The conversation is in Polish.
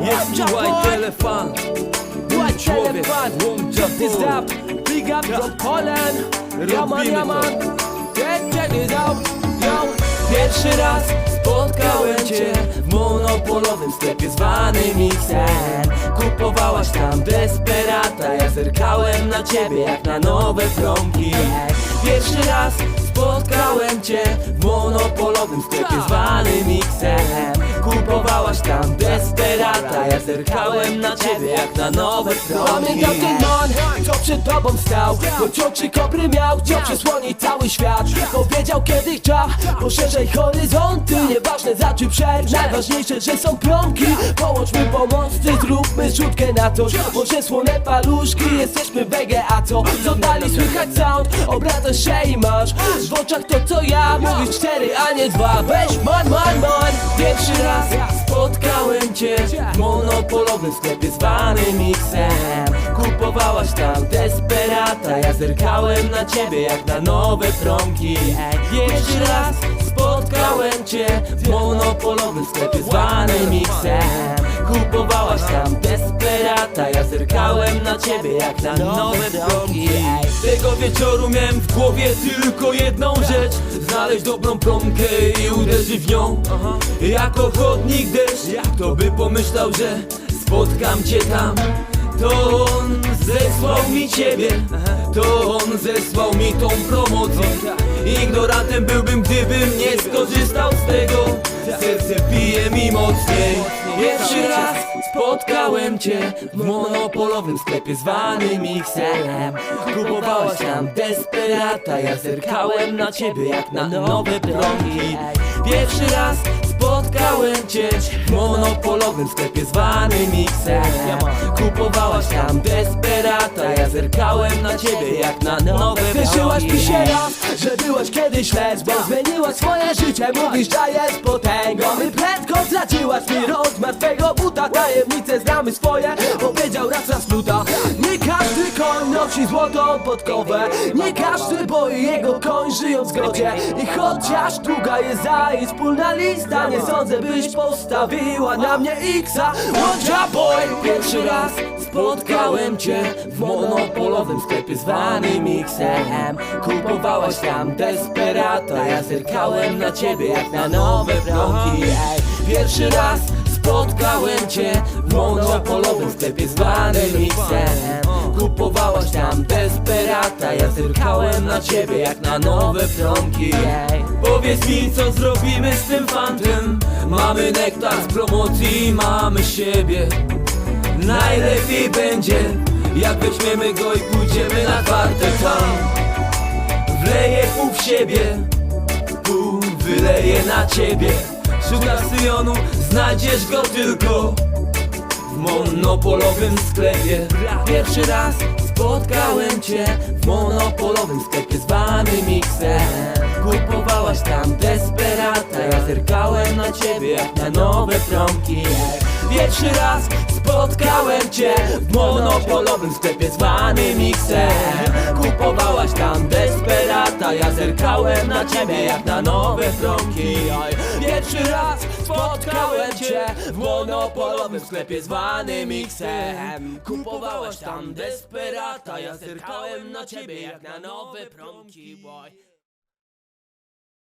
Jest White elefant White Człowiek, elephant this pól. out Big up from Poland Ja. man, Robimy ja to. man Check, this out Yo Pierwszy raz Spotkałem cię w monopolowym sklepie zwanym Mixem Kupowałaś tam desperata Ja zerkałem na ciebie jak na nowe promki. Pierwszy raz spotkałem cię w monopolowym sklepie zwanym Mixem Kupowałaś tam desperata. Ja zerkałem na ciebie jak na nowe promki Pamiętam ten co przed tobą stał Choć oczy kopry miał, chciał przysłonić cały świat. Powiedział kiedy chciał, poszerzaj horyzonty Nieważne za czy przed, najważniejsze, że są promki. Połączmy pomosty, zróbmy rzutkę na to Może słone paluszki, jesteśmy wege, a co? Z oddali słychać sound, obracasz się i masz W oczach to co ja, mówisz cztery, a nie dwa. Weź man, man, man, Pierwszy raz spotkałem cię w monopolowym sklepie Kupowałaś tam desperata, ja zerkałem na ciebie jak na nowe promki Pierwszy raz spotkałem cię w monopolowym sklepie zwanym Mixem Kupowałaś tam desperata, ja zerkałem na ciebie jak na nowe promki Tego wieczoru miałem w głowie tylko jedną rzecz. Znaleźć dobrą promkę i uderzyć w nią. Jak ochotnik deszcz, kto by pomyślał, że spotkam cię tam. To zesłał mi ciebie. To on zesłał mi tą promocję. Ignorantem byłbym, gdybym nie skorzystał z tego. Serce bije mi mocniej. Pierwszy raz spotkałem cię w monopolowym sklepie zwanym Mixem Kupowałaś tam desperata, ja zerkałem na ciebie jak na nowe promki Pierwszy raz cię w monopolowym sklepie zwanym Mixem Kupowałaś tam desperata, ja zerkałem na ciebie jak na nowe Wierzyłaś mi się raz, że byłaś kiedyś lesbą Zmieniłaś swoje życie, mówisz, że jest potęgą. I prędko zdradziłaś mi rozmiar twego buta Tajemnice znamy swoje, powiedział raz raz koń nosi złotą podkowę Nie każdy boi jego koń żyją w zgodzie. I chociaż długa jest za i wspólna lista Nie sądzę byś postawiła na mnie Xa. Łącza boy Pierwszy raz spotkałem cię w monopolowym sklepie zwanym Mixem Kupowałaś tam desperata, ja zerkałem na ciebie jak na nowe promki Ej, Pierwszy raz spotkałem cię w monopolowym sklepie zwanym Mixem ja zerkałem na ciebie jak na nowe promki Powiedz mi co zrobimy z tym fantem? Mamy nektar z promocji, mamy siebie. Najlepiej będzie Jak weźmiemy go i pójdziemy na kwarte tam Wleję pół w siebie Pół wyleję na ciebie. Szukasz syjonu, znajdziesz go tylko monopolowym sklepie. Pierwszy raz spotkałem cię w monopolowym sklepie zwanym Mixem Kupowałaś tam desperata, ja zerkałem na ciebie jak na nowe promki. Pierwszy raz spotkałem cię w monopolowym sklepie zwanym Mixem Kupowałaś tam desperata, ja zerkałem na ciebie jak na nowe promki Pierwszy raz spotkałem cię w monopolowym sklepie zwanym Mixem Kupowałaś tam desperata, ja zerkałem na ciebie jak na nowe promki boy